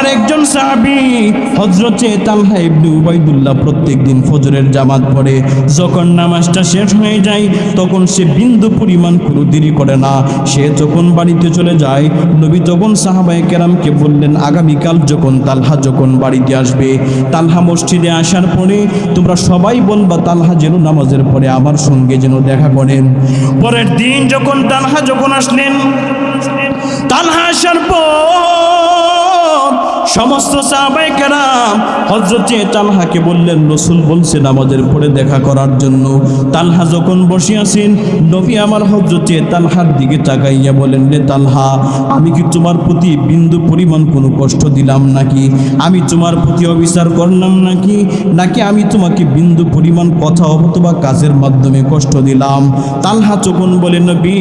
আপনার একজন সাহাবি হজরতে তালহা ইবনে উবাইদুল্লাহ প্রত্যেকদিন ফজরের জামাত পড়ে। যখন নামাজটা শেষ হয়ে যায়, তখন সে বিন্দু পরিমাণ কোনো দেরি করে না। সে যখন বাড়িতে চলে যায়, নবী তখন সাহাবায়ে কেরামকে বললেন, আগামীকাল যখন তালহা যখন বাড়িতে আসবে, তালহা মসজিদে আসার পরে তোমরা সবাই বলবা, তালহা যেন নামাজের পরে আমার সঙ্গে যেন দেখা করেন। পরের দিন যখন তালহা যখন আসলেন, তালহা আসার পর সমস্ত সাহাবাই কেরাম হজরতে তালহাকে বললেন, রসুল বলছেন আমাদের পরে দেখা করার জন্য। তালহা যখন বসিয়াছেন নবী আমার হজরতে তালহার দিকে তাকাইয়া বলেন রে তালহা, আমি কি তোমার প্রতি বিন্দু পরিমাণ কোনো কষ্ট দিলাম নাকি? আমি তোমার প্রতি অবিচার করলাম নাকি? নাকি আমি তোমাকে বিন্দু পরিমাণ কথা অথবা কাজের মাধ্যমে কষ্ট দিলাম? তালহা যখন বলেন নবী,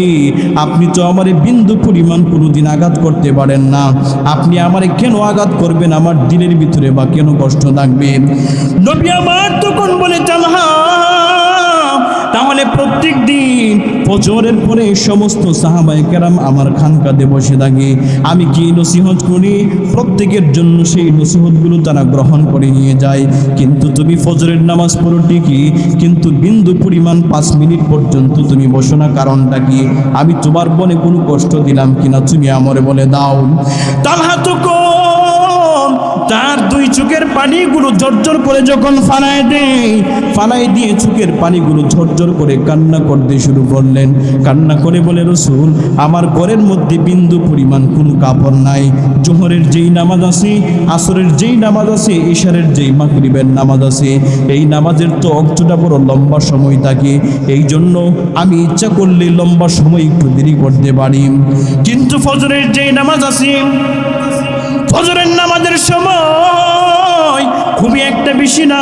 আপনি তো আমারে বিন্দু পরিমাণ কোনোদিন আঘাত করতে পারেন না। আপনি আমারে কেন আঘাত করবেন আমার দিলের ভিতরে বা কেন কষ্ট থাকবে? নবী আমার তখন বলে তালহা তাহলে প্রত্যেক দিন ফজরের পরে সমস্ত সাহাবায়ে কেরাম আমার খানকাতে বসে থাকে। আমি কি নসিহত করি? প্রত্যেকের জন্য সেই নসিহতগুলো তারা গ্রহণ করে নিয়ে যায়। কিন্তু তুমি ফজরের নামাজ পড়ো ঠিকই, কিন্তু বিন্দু পরিমাণ পাঁচ মিনিট পর্যন্ত তুমি বসো না। কারণটা কি? আমি তোমার বনে কোনো কষ্ট দিলাম কিনা? তুমি আমারে বলে দাও। তালহা তো তার দুই চোখের পানিগুলো ঝরঝর করে যখন ফানায় দেয়, ফানায় দিয়ে চোখের পানিগুলো ঝরঝর করে কান্না করতে শুরু করলেন। কান্না করে বলে, রসুল, আমার ঘরের মধ্যে বিন্দু পরিমাণ কোনো কাপড় নাই। জোহরের যেই নামাজ আছে, আসরের যেই নামাজ আছে ইশারের যেই মাকরিবের নামাজ আছে, এই নামাজের তো অক্তটা বড় লম্বা সময় থাকে। এই জন্য আমি ইচ্ছা করলে লম্বা সময় একটু দেরি করতে পারি। কিন্তু ফজরের যেই নামাজ আছে ফজরের নামাজের সময় খুবই একটা বেশি না।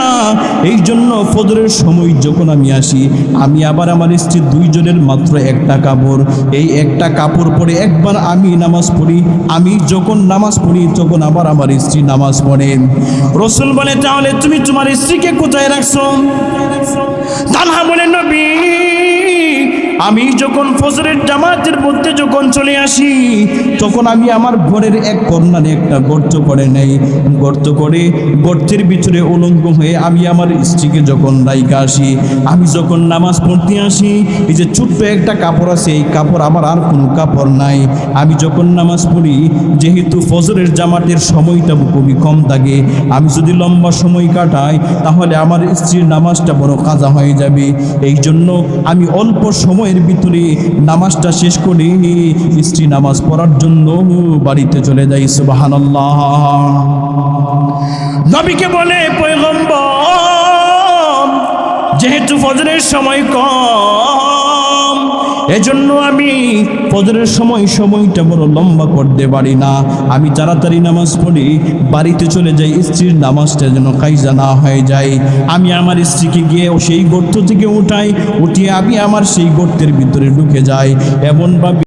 এই জন্য ফজরের সময় যখন আমি আসি, আমি আবার আমার স্ত্রী দুইজনের মাত্র একটা কাপড়। এই একটা কাপড় পরে একবার আমি নামাজ পড়ি। আমি যখন নামাজ পড়ি, তখন আবার আমার স্ত্রী নামাজ পড়ে। রসুল বলে, তাহলে তুমি তোমার স্ত্রীকে কোথায় রাখছো? আমি যখন ফজরের জামাতের মধ্যে যখন চলে আসি, তখন আমি আমার ঘরের এক কর্নারে একটা গর্ত করে নেই। গর্ত করে গর্তের ভিতরে উলঙ্গ হয়ে আমি আমার স্ত্রীকে যখন রাইকা আসি, আমি যখন নামাজ পড়তে আসি, এই যে ছোট্ট একটা কাপড় আছে, এই কাপড় আমার আর কোনো কাপড় নাই। আমি যখন নামাজ পড়ি, যেহেতু ফজরের জামাতের সময়টা খুবই কম থাকে, আমি যদি লম্বা সময় কাটাই, তাহলে আমার স্ত্রীর নামাজটা বড় কাজা হয়ে যাবে। এই জন্য আমি অল্প সময়ের ভিতরে নামাজটা শেষ করে স্ত্রী নামাজ পড়ার জন্য বাড়িতে চলে যাই সুবাহান নবীকে বলে যেহেতু ফজরের সময় কম এজন্য আমি ফজরের সময় সময়টা বড় লম্বা করতে পারি না। আমি তাড়াতাড়ি নামাজ পড়ি, বাড়িতে চলে যাই, স্ত্রীর নামাজটা যেন কাইজা না হয়ে যায়। আমি আমার স্ত্রীকে গিয়ে সেই গর্ত থেকে উঠাই, উঠিয়ে আমি আমার সেই গর্তের ভিতরে ঢুকে যাই। এমনভাবে